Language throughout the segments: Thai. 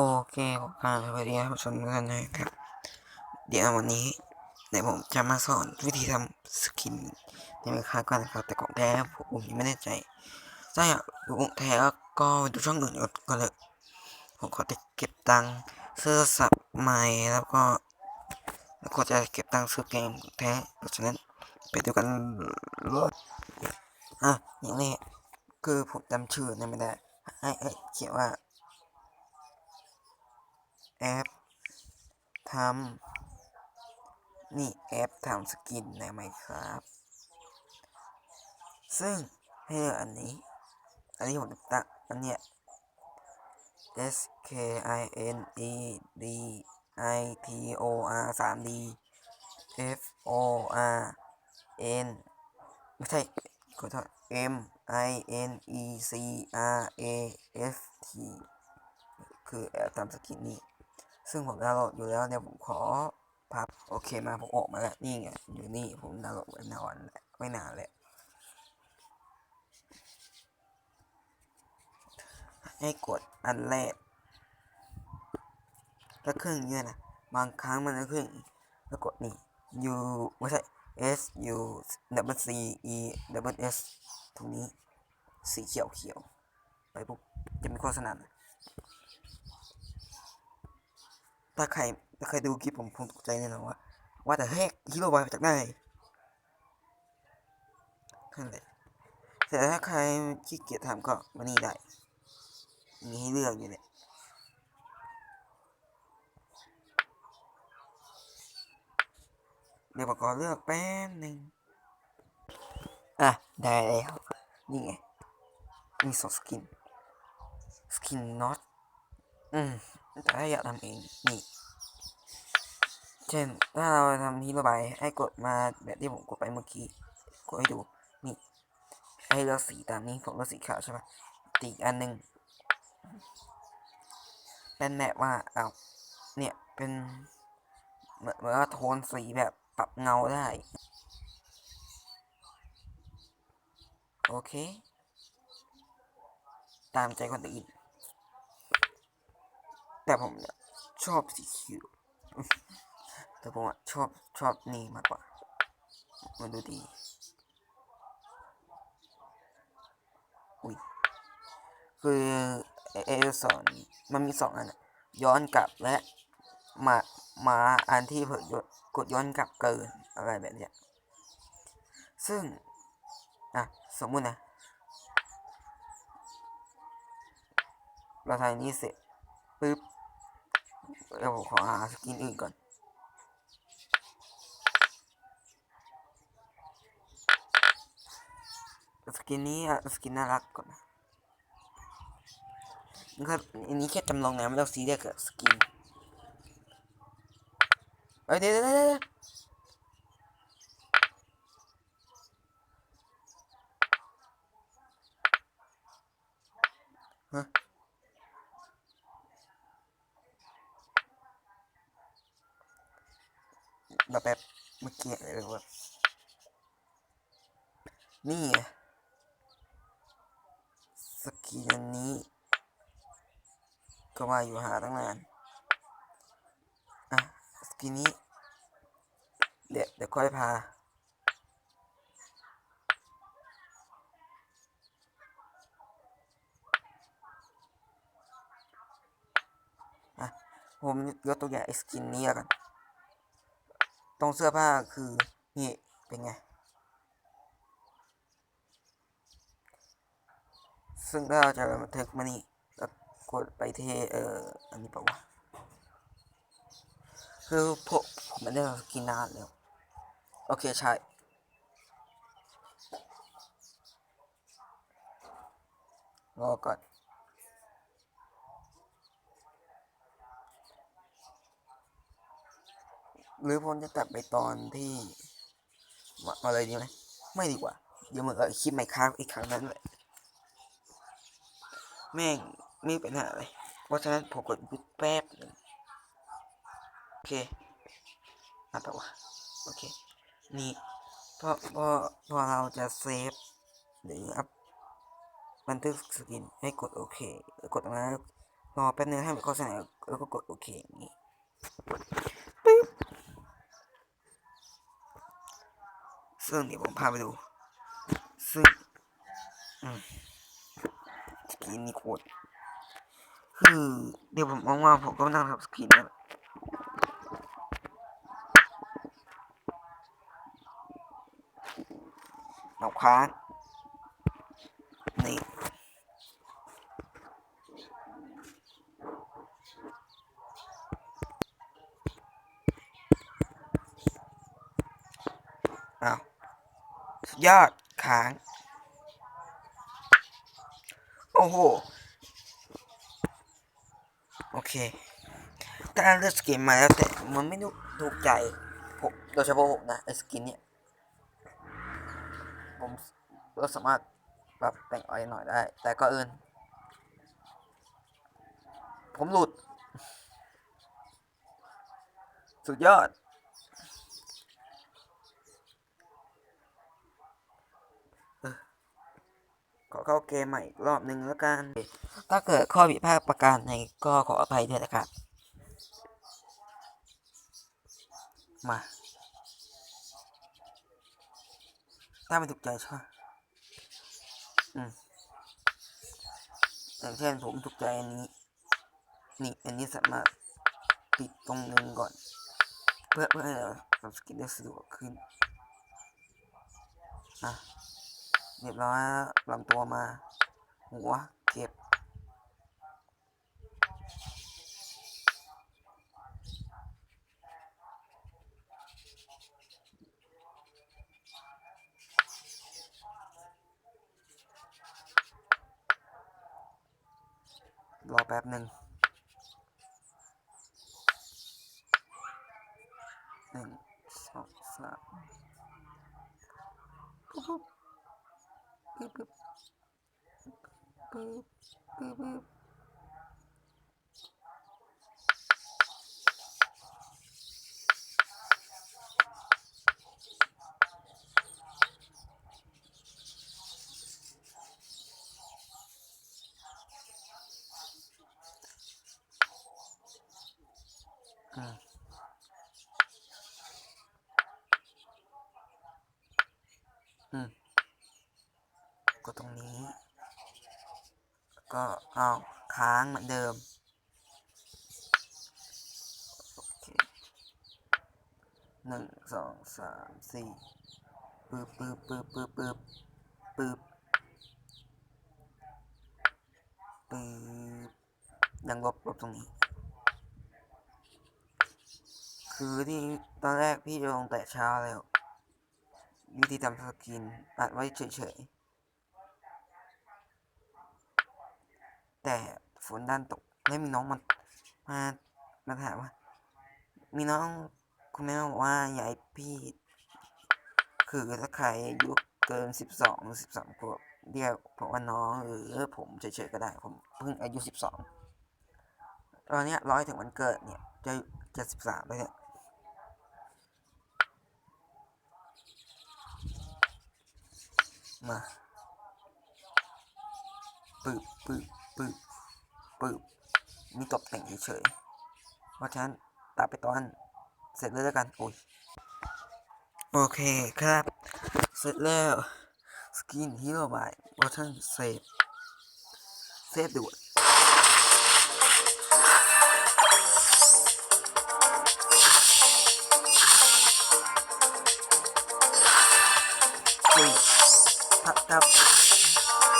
โอเคผมกราบสวัสดีท่านผู้ชมทุกท่านนะครับ เดี๋ยววันนี้เดี๋ยวผมจะมาสอนวิธีทำสกินในมือค้าก่อนนะครับ แต่ของแท้ผมยังไม่แน่ใจถ้าอยากดูของแท้ก็ไปดูช่องอื่นก็เลยผมขอจะเก็บตังค์ซื้อสับใหม่แล้วก็แล้วก็จะเก็บตังค์ซื้อเกมแท้เพราะฉะนั้นไปดูกันเลยอะอย่างแรกคือผมจำชื่อไม่ได้ให้ให้เขียนว่า แอปทำนี่แอปทำสกินในไหมครับ ซึ่งให้เลือกอันนี้ อันนี้ผมตั้งอันเนี้ย S K I N E D I T O R 3 D F O R N ไม่ใช่ขอโทษ M I N E C R A F T คือแอปทำสกินนี่ ซึ่งผมดาวน์โหลดอยู่แล้วเนี่ยผมขอพับโอเคมาผมออกมาแล้วนี่ไงอยู่นี่ผมดาวน์โหลดไว้นานแหละไม่นานแหละให้กดอันแรกแล้วเครื่องเงี้ยนะบางครั้งมันจะขึ้นแล้วกดนี่ U ไม่ใช่ S U W C E W S ตรงนี้สีเขียวเขียวไปปุ๊บจะมีโฆษณา ถ้าใครถ้าใครดูคลิปผมคงตกใจแน่นอนว่า ว่าแต่เฮ้ยฮีโร่บอยจากไหนนั่นแหละแต่ถ้าใครขี้เกียจทำก็มานี่ได้ มีให้เลือกอยู่เนี่ยเดี๋ยวผมขอเลือกแป๊บหนึ่งอะ ได้แล้วนี่ไงมีสองสกิน สกินน็อตอืม แต่ถ้าอยากทำเองนี่เช่นถ้าเราทำที่ระบายให้กดมาแบบที่ผมกดไปเมื่อกี้กดให้ดูนี่ให้เลือกสีตามนี้ผมเลือกสีขาวใช่ปะตีอันหนึ่งเป็นแบบว่าเอาเนี่ยเป็นเหมือนว่าโทนสีแบบปรับเงาได้ โอเค ตามใจคนอื่น แต่ผมเนี่ยชอบสีเขียวแต่ผมชอบชอบนี่มากกว่า มันดูดี อุ้ย คือเอเอลสอนมันมีสองอันอะย้อนกลับและมามาอันที่เผิดกดย้อนกลับเกินอะไรแบบเนี้ยซึ่ง อะ สมมุตินะ เราทำนนี้เสร็จปึ๊บ เดี๋ยวผมขอหาสกินอื่นก่อนสกินนี้สกินน่ารักก่อนนะนี่ครับอันนี้แค่จำลองนะไม่ต้องซีเรียสกับสกินเอ้ยเดี๋ยวเดี๋ยวฮะ แบบแบบเมื่อกี้เลยว่านี่สกินนี้ ก็ว่าอยู่หาตั้งนานอะสกินนี้ เดี๋ยวเดี๋ยวค่อยพาผมยกตัวอย่างไอ้สกินนี้กัน ตรงเสื้อผ้าคือนี่เป็นไง ซึ่งถ้าเราจะบันทึกมานี่แล้วกดไปเทเอ่ออันนี้ปะวะคือผมผมไม่ได้กินนานแล้ว โอเคใช่รอก่อน หรือผมจะตัดไปตอนที่มามาเลยดีไหมไม่ดีกว่า เดี๋ยวเหมือนกับคลิปไม่ค้างอีกครั้งนั้นแหละแม่งไม่เป็นอะไรเพราะฉะนั้นผมกดหยุดแป๊บหนึงโอเคนับไปวะโอเค นี่พอพอพอเราจะเซฟหรืออัพบันทึกสกินให้กดโอเคกดตรงนั้นรอแป๊บนึงให้มันโฆษณาแล้วก็กดโอเคอย่างนี้ปึ๊บ ซึ่งเดี๋ยวผมพาไปดู ซึ่งสกรีนนี่โคตรคือเดี๋ยวผมว่างๆผมก็มานั่งทำสกรีนนะเราค้างนี่อ้าว ยอดค้าง โอ้โห โอเค การเลือกสกินมาแล้วแต่มันไม่ถูกถูกใจผมโดยเฉพาะผมนะไอสกินเนี่ยผมก็สามารถปรับแต่งอะไรหน่อยได้ แต่ก็เอินผมหลุด สุดยอด ขอเข้าเกมใหม่อีกรอบหนึ่งแล้วกัน ถ้าเกิดข้อผิดพลาดประการใดก็ขออภัยด้วยนะครับ มา ถ้าไม่ถูกใจใช่ไหมอืมอย่างเช่นผมถูกใจอันนี้ นี่อันนี้สามารถปิดตรงนึงก่อน เพื่อเพื่อให้เราสกินได้สะดวกขึ้น อะ เรียบร้อยแล้วลำตัวมา หัวเก็บ รอแป๊บหนึ่งหนึ่งสองสามปุ๊บ ปุ๊บปุ๊บปุ๊บปุ๊บปุ๊บอืมอืมก ดตรงนี้ ก็เอาค้างเหมือนเดิมโอเคหนึ่งสองสามสี่ปึ๊บปึ๊บปึ๊บปึ๊บปึ๊บปึ๊บปึ๊บยังลบลบตรงนี้ คือที่ตอนแรกพี่ลงแต่เช้าแล้ว วิธีทำสกินอัดไว้เฉยๆ แต่ฝนดันตกแล้วมีน้องมันมามาถามว่า มีน้องคุณแม่บอกว่าอยาให้พี่ คือถ้าใครอายุเกินสิบสองสิบสามขวบเรียกผมว่าน้องหรือผมเฉยๆก็ได้ ผมเพิ่งอายุสิบสองตอนเนี้ยร้อยถึงวันเกิดเนี่ยจะจะสิบสามแล้วเนี่ยมาปึ๊บปึ๊บ ปึ๊บปึ๊บมีตกแต่งเฉยๆเพราะฉะนั้นตัดไปตอนเสร็จเลยแล้วกันโอ้ยโอเคครับ เสร็จแล้วสกินฮีโร่บายวัตเทนเซฟเซฟด่วนซึ่งถ้าถ้า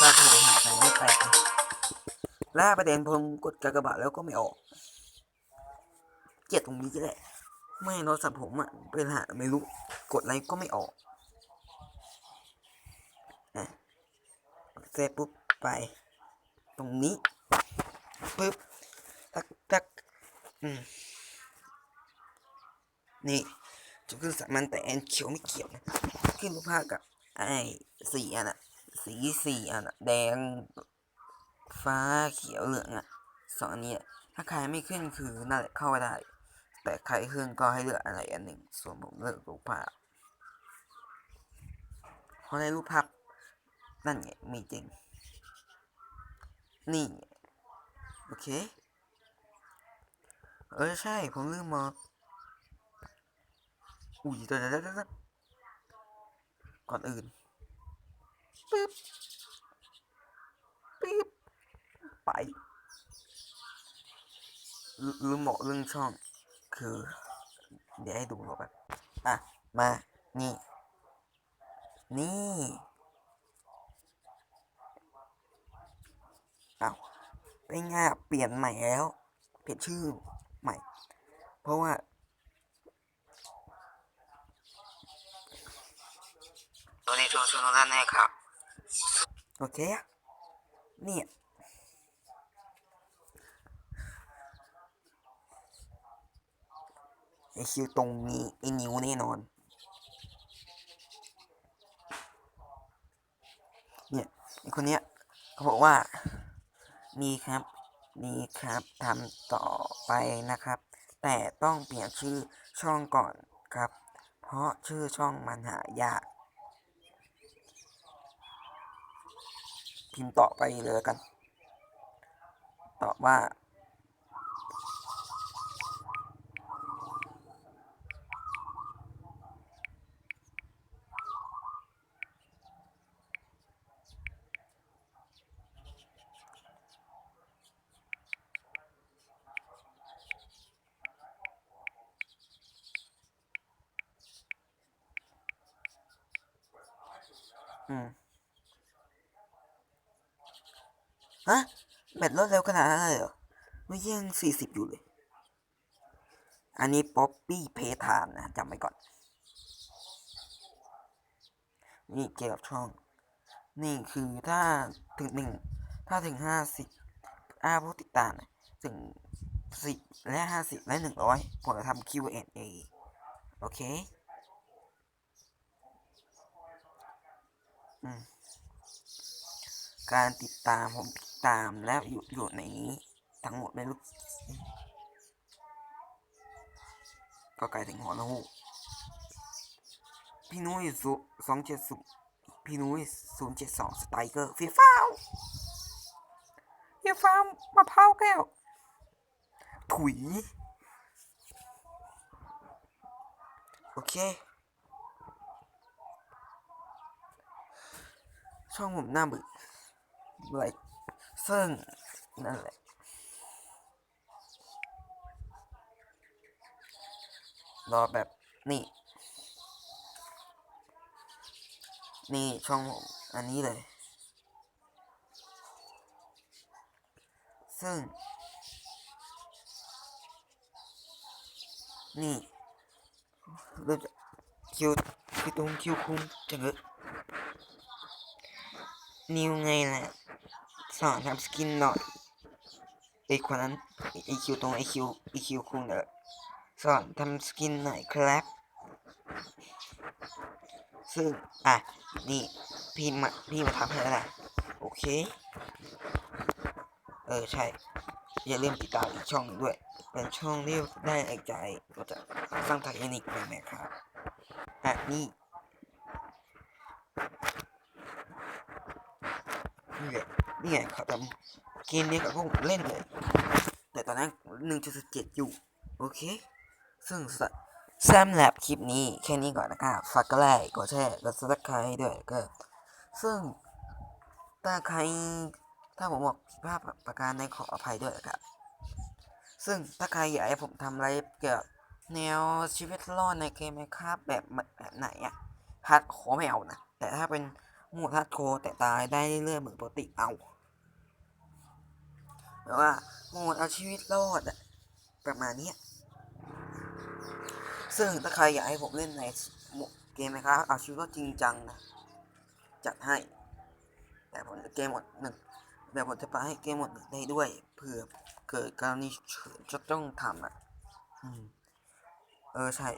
ถ้าผมหายไปไม่แปลก และประเด็นผมกดกากบาทแล้วก็ไม่ออก เกลียดตรงนี้ก็แหละไม่โทรศัพท์ผมอะเป็นหาไม่รู้ กดอะไรก็ไม่ออกอะเสร็จปุ๊บไป ตรงนี้ปุ๊บตักตักอืมนี่จะขึ้นสามันแต่แอนเขียวไม่เกี่ยวนะขึ้นรูปภาพกับไอ้สีอันอะสีสี่อันอะแดง ฟ้าเขียวเหลืองอะสองอันนี้ถ้าใครไม่ขึ้นคือนั่นแหละเข้าไม่ได้ แต่ใครขึ้นก็ให้เลือกอะไรอันหนึ่ง ส่วนผมเลือกรูปภาพเพราะในรูปภาพนั่นไงมีจริง นี่ โอเค เออใช่ผมลืมมาอุ้ยเดี๋ยวเดี๋ยวเดี๋ยวเดี๋ยวก่อนอื่นปึ๊บ ไปลืลืมบอกเรื่องช่อง คือ เดี๋ยวให้ดูรแบบอะ มา นี่ นี่อ้าวเป็นไงอะเปลี่ยนใหม่แล้ว เปลี่ยนชื่อใหม่ เพราะว่า ตัวนี้ตัวชนด้านแน่ครับ โอเคอะเนี่ย ไอคิวตรงนี้ไอนิ้วแน่นอน เนี่ยไอคนเนี้ยเขาบอกว่านี่ครับนี่ครับทำต่อไปนะครับ แต่ต้องเปลี่ยนชื่อช่องก่อนครับ เพราะชื่อช่องมันหายาก พิมพ์ต่อไปเลยกัน ตอบว่า ฮะแบตลดเร็วขนาดนั้นเลยเหรอไม่ยังสี่สิบอยู่เลย อันนี้ป๊อปปี้เพทามนะจำไว้ก่อน นี่เกี่ยวกับช่อง นี่คือถ้าถึงหนึ่งถ้าถึงห้าสิบอาผู้ติดตามนะถึงสิบและห้าสิบและหนึ่งร้อยผมจะทำ Q&A โอเค อืม การติดตามผมติดตามแล้วอยู่อยู่ในนี้ทั้งหมดไม่รู้ก็ไกลถึงหัวลูกพี่นุ้ยสุสองเจ็ดสุพี่นุ้ยศูนย์เจ็ดสองสไตเกอร์ฟีฟ้าวฟีฟ้าวมะพร้าแก้ว ถุย โอเค ช่องผมหน้าบึกเลยซึ่งนั่นแหละรอแบบนี่ นี่ช่องผมอันนี้เลย ซึ่ง นี่เริ่มจากคิวคิวตรงคิวคุมจังเลย นิวไงแหละสอนทำสกินหน่อยไอคนนั้นไอคิวตรงไอคิวไอคิวคุมเนอะสอนทำสกินหน่อยครับ ซึ่ง อะ นี่ พี่มา พี่มาทำให้แล้วแหละโอเค เออ ใช่ อย่าลืมติดตามอีกช่องด้วย เป็นช่องที่ได้ไอใจก็จะสร้างไทยนิกเลยนะครับอะ นี่ นี่แหละนี่ไงเขาทำเกมนี้กับพวกผมเล่นเลย แต่ตอนนั้นหนึ่งจุดเจ็ดอยู่ โอเค ซึ่งสแซมแลบคลิปนี้แค่นี้ก่อนนะครับฝากก็ไลค์กดแชร์กดซับสไครต์ด้วยก็ซึ่งถ้าใครถ้าผมบอกผิดพลาดประการใดขออภัยด้วยนะครับซึ่งถ้าใครอยากให้ผมทำอะไรเกี่ยวกับแนวชีวิตรอดในเกมไหมครับแบบแบบไหนอะฮาร์ดโคร์ไม่เอานะ แต่ถ้าเป็น หมดฮาร์ดโคแต่ตายได้เรื่อยเหมือนปกติเอาแต่ว่าโหมดเอาชีวิตรอดอะประมาณเนี้ยซึ่งถ้าใครอยากให้ผมเล่นในเกมไหมครับเอาชีวิตรอดจริงจังนะจัดให้ แต่ผมจะเกมหมดหนึ่งแต่ผมจะไปให้เกมหมดหนึ่งได้ด้วยเผื่อเกิดกรณีเฉินจะต้องทำอะเออใช่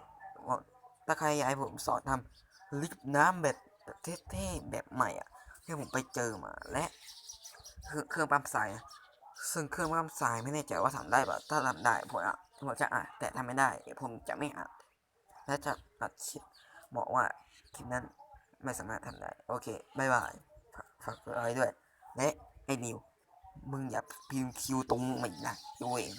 ถ้าใครอยากให้ผมสอนทำลิฟน้ำแบบ เท่ๆแบบใหม่อะที่ผมไปเจอมาและเครื่องเครื่องปั๊มสายอะซึ่งเครื่องปั๊มสายไม่แน่ใจว่าทำได้ป่ะถ้าทำได้ผมอะผมจะอ่านแต่ทำไม่ได้ผมจะไม่อ่านและจะอัดคลิปบอกว่าคลิปนั้นไม่สามารถทำได้ โอเคบายบายฝากฝากกดไลค์ด้วยและไอ้นิวมึงอย่าพิมพ์คิวตรงใหม่นะตัวเอง